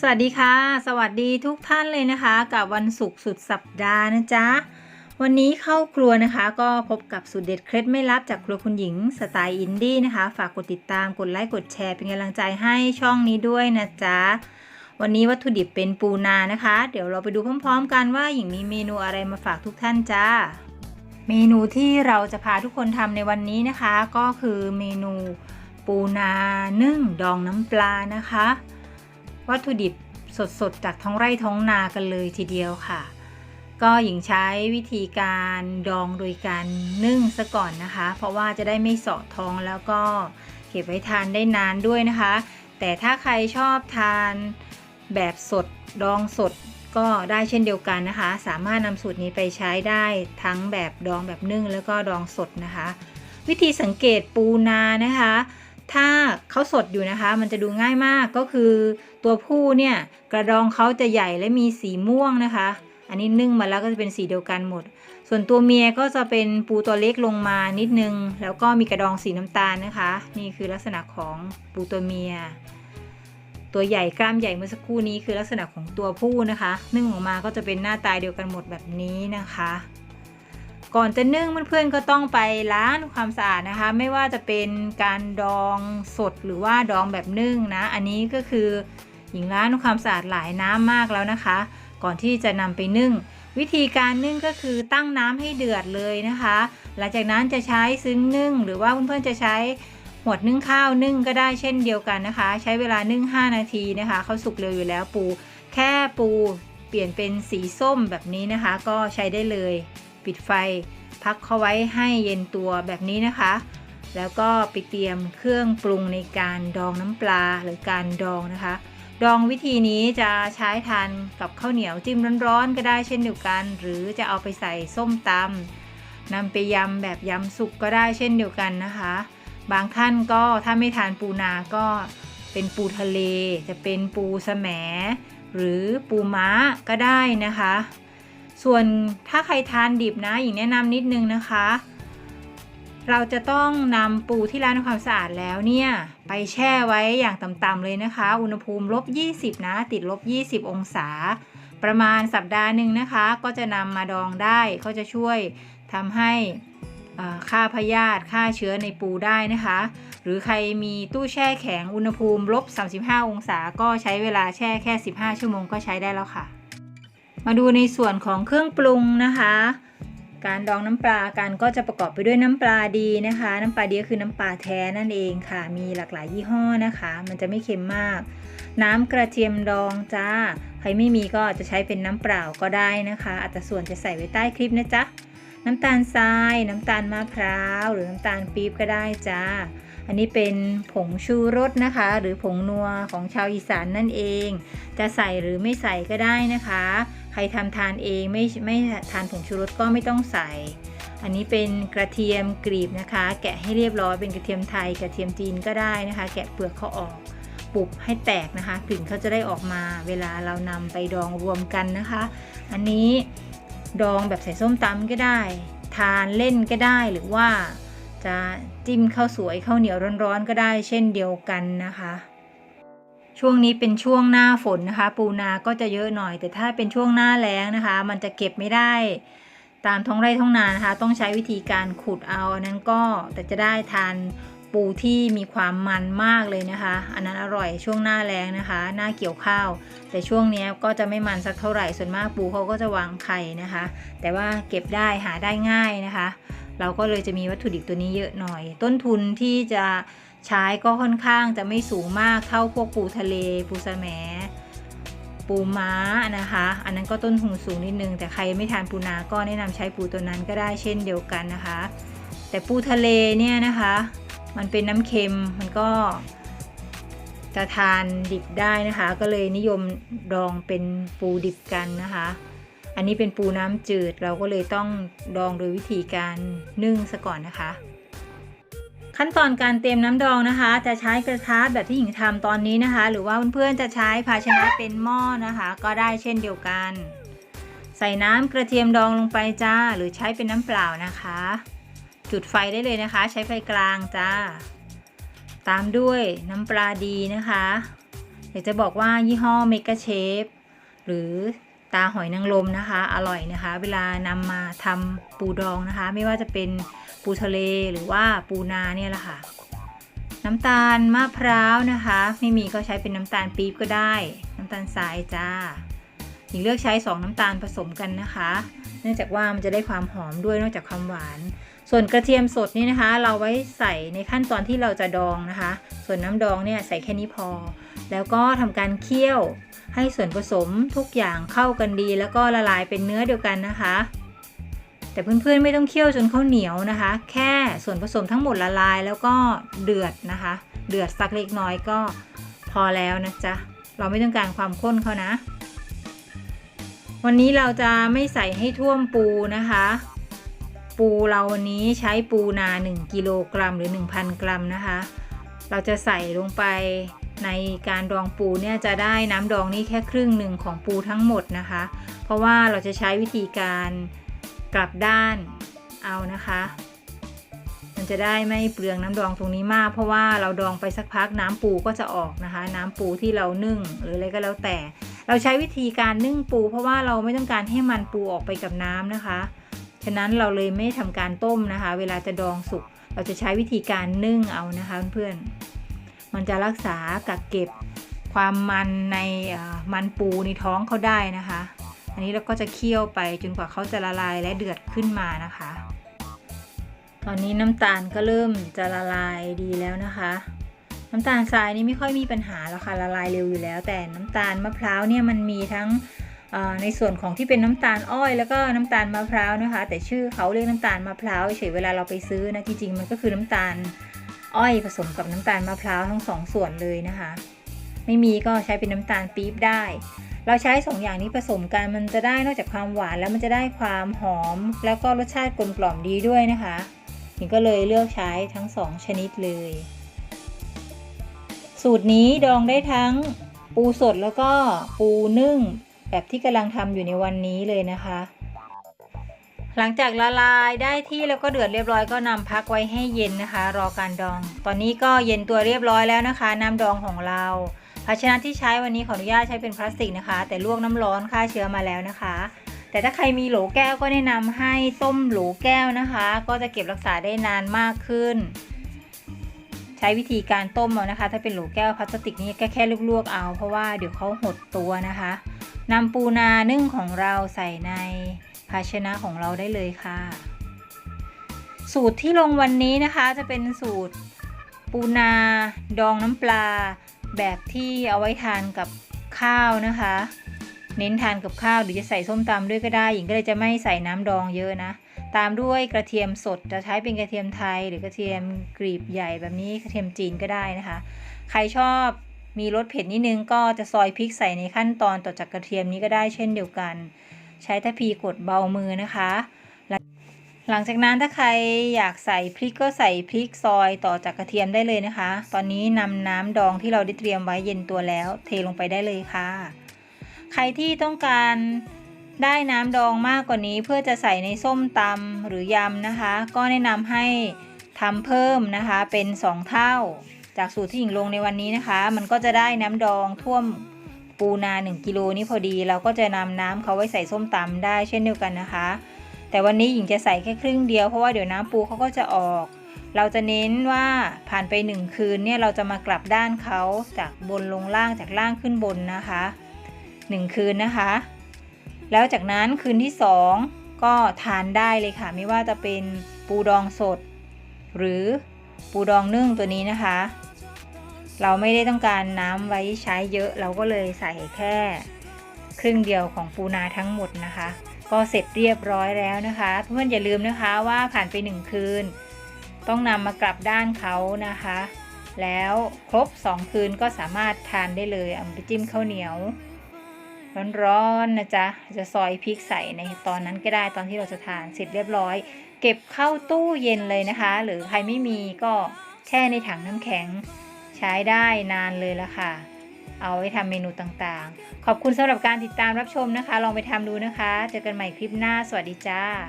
สวัสดีค่ะ สวัสดีทุกท่านเลยนะคะ กับวันศุกร์สุดสัปดาห์นะจ๊ะ วันนี้เข้าครัวนะคะ ก็พบกับสูตรเด็ดเคล็ดไม่ลับจากครัวคุณหญิงสไตล์อินดี้นะคะ ฝากกดติดตามกดไลค์กดแชร์เป็นกำลังใจให้ช่องนี้ด้วยนะจ๊ะ วันนี้วัตถุดิบเป็นปูนานะคะ เดี๋ยวเราไปดูพร้อม ๆ กันว่าหญิงมีเมนูอะไรมาฝากทุกท่านจ้า เมนูที่เราจะพาทุกคนทำในวันนี้นะคะ ก็คือเมนูปูนานึ่งดองน้ำปลานะคะ วัตถุดิบสดๆ จากท้องไร่ท้องนากันเลยทีเดียวค่ะ ก็หญิงใช้วิธีการดองโดยการนึ่งซะก่อนนะคะ เพราะว่าจะได้ไม่เสาะท้องแล้วก็เก็บไว้ทานได้นานด้วยนะคะ แต่ถ้าใครชอบทานแบบสดดองสดก็ได้เช่นเดียวกันนะคะ สามารถนำสูตรนี้ไปใช้ได้ทั้งแบบดองแบบนึ่งแล้วก็ดองสดนะคะ วิธีสังเกตปูนานะคะ ถ้าเขาสดอยู่นะคะ มันจะดูง่ายมากก็คือตัวผู้เนี่ยกระดองเขาจะใหญ่และมีสีม่วงนะคะ อันนี้นึ่งมาแล้วก็จะเป็นสีเดียวกันหมด ส่วนตัวเมียก็จะเป็นปูตัวเล็กลงมานิดนึง แล้วก็มีกระดองสีน้ำตาลนะคะ นี่คือลักษณะของปูตัวเมีย ตัวใหญ่กล้ามใหญ่เมื่อสักครู่นี้คือลักษณะของตัวผู้นะคะ นึ่งออกมาก็จะเป็นหน้าตาเดียวกันหมดแบบนี้นะคะ ก่อนจะนึ่งเพื่อนๆก็ต้องไปล้างความสะอาดนะคะ ไม่ว่าจะเป็นการดองสดหรือว่าดองแบบนึ่งนะ อันนี้ก็คือหญิงล้างความสะอาดหลายน้ำมากแล้วนะคะ ก่อนที่จะนำไปนึ่ง วิธีการนึ่งก็คือตั้งน้ำให้เดือดเลยนะคะ หลังจากนั้นจะใช้ซึ้งนึ่ง หรือว่าเพื่อนๆจะใช้หมวดนึ่งข้าวนึ่งก็ได้เช่นเดียวกันนะคะ ใช้เวลานึ่ง5นาทีนะคะเขาสุกเร็วอยู่แล้วปู แค่ปูเปลี่ยนเป็นสีส้มแบบนี้นะคะ ก็ใช้ได้เลย ปิดไฟ พักเขาไว้ให้เย็นตัวแบบนี้นะคะ แล้วก็ไปเตรียมเครื่องปรุงในการดองน้ำปลาหรือการดองนะคะ ดองวิธีนี้จะใช้ทานกับข้าวเหนียวจิ้มร้อนๆก็ได้เช่นเดียวกัน หรือจะเอาไปใส่ส้มตำนำไปยำแบบยำสุกก็ได้เช่นเดียวกันนะคะ บางท่านก็ถ้าไม่ทานปูนาก็เป็นปูทะเล จะเป็นปูแสมหรือปูม้าก็ได้นะคะ ส่วนถ้าใครทานดิบนะอย่างแนะนำนิดนึงนะคะ เราจะต้องนำปูที่ล้างความสะอาดแล้วเนี่ย ไปแช่ไว้อย่างต่ำๆเลยนะคะ อุณหภูมิลบ 20 นะ ติดลบ 20 องศา ประมาณสัปดาห์หนึ่งนะคะ ก็จะนำมาดองได้ ก็จะช่วยทำให้ฆ่าพยาธิฆ่าเชื้อในปูได้นะคะ หรือใครมีตู้แช่แข็งอุณหภูมิลบ 35 องศา ก็ใช้เวลาแช่แค่ 15 ชั่วโมงก็ใช้ได้แล้วค่ะ มาดูในส่วนของเครื่องปรุงนะคะ การดองน้ำปลากันก็จะประกอบไปด้วยน้ำปลาดีนะคะ น้ำปลาดีก็คือน้ำปลาแท้นั่นเองค่ะ มีหลากหลายยี่ห้อนะคะ มันจะไม่เค็มมาก น้ำกระเทียมดองจ้า ใครไม่มีก็จะใช้เป็นน้ำเปล่าก็ได้นะคะ อัตราส่วนจะใส่ไว้ใต้คลิปนะจ๊ะน้ำตาลทราย น้ำตาลมะพร้าว หรือน้ำตาลปี๊บก็ได้จ้า อันนี้เป็นผงชูรสนะคะ หรือผงนัวของชาวอีสานนั่นเอง จะใส่หรือไม่ใส่ก็ได้นะคะ ครทำทานเองไม่ไม่ทานผงชูรสก็ไม่ต้องใส่ อันนี้เป็นกระเทียมกรีบนะคะ แกะให้เรียบร้อยเป็นกระเทียมไทยกระเทียมจีนก็ได้นะคะ แกะเปลือกเขาออกปุบให้แตกนะคะ กลิ่นเขาจะได้ออกมา เวลาเรานำไปดองรวมกันนะคะ อันนี้ดองแบบใส่ส้มตำก็ได้ ทานเล่นก็ได้หรือว่าจะจิ้มข้าวสวยข้าวเหนียวร้อนๆก็ได้ เช่นเดียวกันนะคะ ช่วงนี้เป็นช่วงหน้าฝนนะคะ ปูนาก็จะเยอะหน่อย แต่ถ้าเป็นช่วงหน้าแล้งนะคะ มันจะเก็บไม่ได้ ตามท้องไร่ท้องนานะคะ ต้องใช้วิธีการขุดเอาอันนั้นก็แต่จะได้ทานปูที่มีความมันมากเลยนะคะ อันนั้นอร่อยช่วงหน้าแรงนะคะ หน้าเกี่ยวข้าว แต่ช่วงนี้ก็จะไม่มันสักเท่าไหร่ส่วนมากปูเขาก็จะวางไข่นะคะ แต่ว่าเก็บได้หาได้ง่ายนะคะ เราก็เลยจะมีวัตถุดิบตัวนี้เยอะหน่อย ต้นทุนที่จะ ใช้ก็ค่อนข้างจะไม่สูงมากเท่าพวกปูทะเล ปูสแหมปูม้านะคะ อันนั้นก็ต้นทุนสูงนิดนึง แต่ใครไม่ทานปูนาก็แนะนำใช้ปูตัวนั้นก็ได้เช่นเดียวกันนะคะ แต่ปูทะเลเนี่ยนะคะ มันเป็นน้ำเค็มมันก็ จะทานดิบได้นะคะ ก็เลยนิยมดองเป็นปูดิบกันนะคะ อันนี้เป็นปูน้ำจืดเราก็เลยต้องดองโดยวิธีการนึ่งซะก่อนนะคะ ขั้นตอนการเตรียมน้ำดองนะคะ จะใช้กระทะแบบที่หญิงทำตอนนี้นะคะ หรือว่าเพื่อนๆจะใช้ภาชนะเป็นหม้อนะคะ ก็ได้เช่นเดียวกัน ใส่น้ำกระเทียมดองลงไปจ้า หรือใช้เป็นน้ำเปล่านะคะ จุดไฟได้เลยนะคะ ใช้ไฟกลางจ้า ตามด้วยน้ำปลาดีนะคะ อยากจะบอกว่ายี่ห้อเมกาเชฟหรือ ตาหอยนางรมนะคะ อร่อยนะคะ เวลานำมาทำปูดองนะคะ ไม่ว่าจะเป็นปูทะเลหรือว่าปูนาเนี่ยแหละค่ะ น้ำตาลมะพร้าวนะคะ ไม่มีก็ใช้เป็นน้ำตาลปี๊บก็ได้ น้ำตาลทรายจ้าหญิงเลือกใช้ 2 น้ำตาลผสมกันนะคะ เนื่องจากว่ามันจะได้ความหอมด้วยนอกจากความหวาน ส่วนกระเทียมสดนี่นะคะ เราไว้ใส่ในขั้นตอนที่เราจะดองนะคะ ส่วนน้ำดองเนี่ยใส่แค่นี้พอ แล้วก็ทำการเคี่ยวให้ส่วนผสมทุกอย่างเข้ากันดี แล้วก็ละลายเป็นเนื้อเดียวกันนะคะ แต่เพื่อนๆไม่ต้องเคี่ยวจนเขาเหนียวนะคะ แค่ส่วนผสมทั้งหมดละลายแล้วก็เดือดนะคะ เดือดสักเล็กน้อยก็พอแล้วนะจ๊ะเราไม่ต้องการความข้นเขานะ วันนี้เราจะไม่ใส่ให้ท่วมปูนะคะ ปูเราวันนี้ใช้ปูนา 1กิโลกรัมหรือ 1,000 กรัมนะคะ เราจะใส่ลงไปในการดองปูเนี่ยจะได้น้ำดองนี่แค่ครึ่งหนึ่งของปูทั้งหมดนะคะ เพราะว่าเราจะใช้วิธีการกลับด้านเอานะคะ มันจะได้ไม่เปลืองน้ำดองตรงนี้มาก เพราะว่าเราดองไปสักพักน้ำปูก็จะออกนะคะ น้ำปูที่เรานึ่งหรืออะไรก็แล้วแต่ เราใช้วิธีการนึ่งปู เพราะว่าเราไม่ต้องการให้มันปูออกไปกับน้ำนะคะ ฉะนั้นเราเลยไม่ทำการต้มนะคะ เวลาจะดองสุก เราจะใช้วิธีการนึ่งเอานะคะเพื่อนๆมันจะรักษากักเก็บความมันในมันปูในท้องเขาได้นะคะ อันนี้เราก็จะเคี่ยวไปจนกว่าเขาจะละลายและเดือดขึ้นมานะคะ ตอนนี้น้ำตาลก็เริ่มจะละลายดีแล้วนะคะน้ำตาลทรายนี่ไม่ค่อยมีปัญหาแล้วค่ะละลายเร็วอยู่แล้ว แต่น้ำตาลมะพร้าวเนี่ยมันมีทั้ง ในส่วนของที่เป็นน้ำตาลอ้อยแล้วก็น้ำตาลมะพร้าวนะคะ แต่ชื่อเขาเรียกน้ำตาลมะพร้าวเฉยเวลาเราไปซื้อนะจริงๆมันก็คือน้ำตาลอ้อยผสมกับน้ำตาลมะพร้าวทั้งสองส่วนเลยนะคะ ไม่มีก็ใช้เป็นน้ำตาลปี๊บได้ เราใช้สองอย่างนี้ผสมกันมันจะได้นอกจากความหวานแล้วมันจะได้ความหอม แล้วก็รสชาติกลมกล่อมดีด้วยนะคะหญิงก็เลยเลือกใช้ทั้งสองชนิดเลย สูตรนี้ดองได้ทั้งปูสดแล้วก็ปูนึ่ง แบบที่กำลังทำอยู่ในวันนี้เลยนะคะ หลังจากละลายได้ที่แล้วก็เดือดเรียบร้อยก็นำพักไว้ให้เย็นนะคะ รอการดอง ตอนนี้ก็เย็นตัวเรียบร้อยแล้วนะคะ น้ำดองของเราภาชนะที่ใช้วันนี้ขออนุญาตใช้เป็นพลาสติกนะคะ แต่ลวกน้ำร้อนฆ่าเชื้อมาแล้วนะคะ แต่ถ้าใครมีโหลแก้วก็แนะนำให้ต้มโหลแก้วนะคะ ก็จะเก็บรักษาได้นานมากขึ้น ใช้วิธีการต้มเอานะคะ ถ้าเป็นโหลแก้วพลาสติกนี่ก็แค่ลวกๆเอา เพราะว่าเดี๋ยวเขาหดตัวนะคะ นำปูนานึ่งของเราใส่ในภาชนะของเราได้เลยค่ะ สูตรที่ลงวันนี้นะคะจะเป็นสูตรปูนาดองน้ำปลา แบบที่เอาไว้ทานกับข้าวนะคะ เน้นทานกับข้าวหรือจะใส่ส้มตำด้วยก็ได้หญิงก็เลยจะไม่ใส่น้ำดองเยอะนะ ตามด้วยกระเทียมสดจะใช้เป็นกระเทียมไทย หรือกระเทียมกรีบใหญ่แบบนี้กระเทียมจีนก็ได้นะคะ ใครชอบ มีรสเผ็ดนิดนึงก็จะซอยพริกใส่ในขั้นตอนต่อจากกระเทียมนี้ก็ได้เช่นเดียวกัน ใช้ทัพพีกดเบามือนะคะ หลังจากนั้นถ้าใครอยากใส่พริกก็ใส่พริกซอยต่อจากกระเทียมได้เลยนะคะ ตอนนี้นำน้ำดองที่เราได้เตรียมไว้เย็นตัวแล้ว เทลงไปได้เลยค่ะ ใครที่ต้องการได้น้ำดองมากกว่านี้เพื่อจะใส่ในส้มตำหรือยำนะคะ ก็แนะนำให้ทำเพิ่มนะคะเป็น 2 เท่า จากสูตรที่หญิงลงในวันนี้นะคะ มันก็จะได้น้ำดองท่วมปูนา 1กิโลนี้พอดี เราก็จะนำน้ำเขาไว้ใส่ส้มตำได้เช่นเดียวกันนะคะ แต่วันนี้หญิงจะใส่แค่ครึ่งเดียวเพราะว่าเดี๋ยวน้ำปูเขาก็จะออก เราจะเน้นว่าผ่านไปหนึ่งคืนเนี่ยเราจะมากลับด้านเขาจากบนลงล่างจากล่างขึ้นบนนะคะหนึ่งคืนนะคะ แล้วจากนั้นคืนที่สองก็ทานได้เลยค่ะ ไม่ว่าจะเป็นปูดองสด หรือปูดองนึ่งตัวนี้นะคะ เราไม่ได้ต้องการน้ำไว้ใช้เยอะ เราก็เลยใส่แค่ครึ่งเดียวของปูนาทั้งหมดนะคะ ก็เสร็จเรียบร้อยแล้วนะคะ เพื่อนอย่าลืมนะคะว่าผ่านไปหนึ่งคืน ต้องนำมากลับด้านเขานะคะ แล้วครบ 2 คืนก็สามารถทานได้เลยเอาไปจิ้มข้าวเหนียว ร้อนๆนะจ๊ะจะซอยพริกใส่ในตอนนั้นก็ได้ตอนที่เราจะทานเสร็จเรียบร้อย เก็บเข้าตู้เย็นเลยนะคะ หรือใครไม่มีก็แช่ในถังน้ำแข็ง ใช้ได้นานเลยละค่ะ เอาไว้ทำเมนูต่างๆ ขอบคุณสำหรับการติดตามรับชมนะคะ ลองไปทำดูนะคะ เจอกันใหม่คลิปหน้า สวัสดีจ้า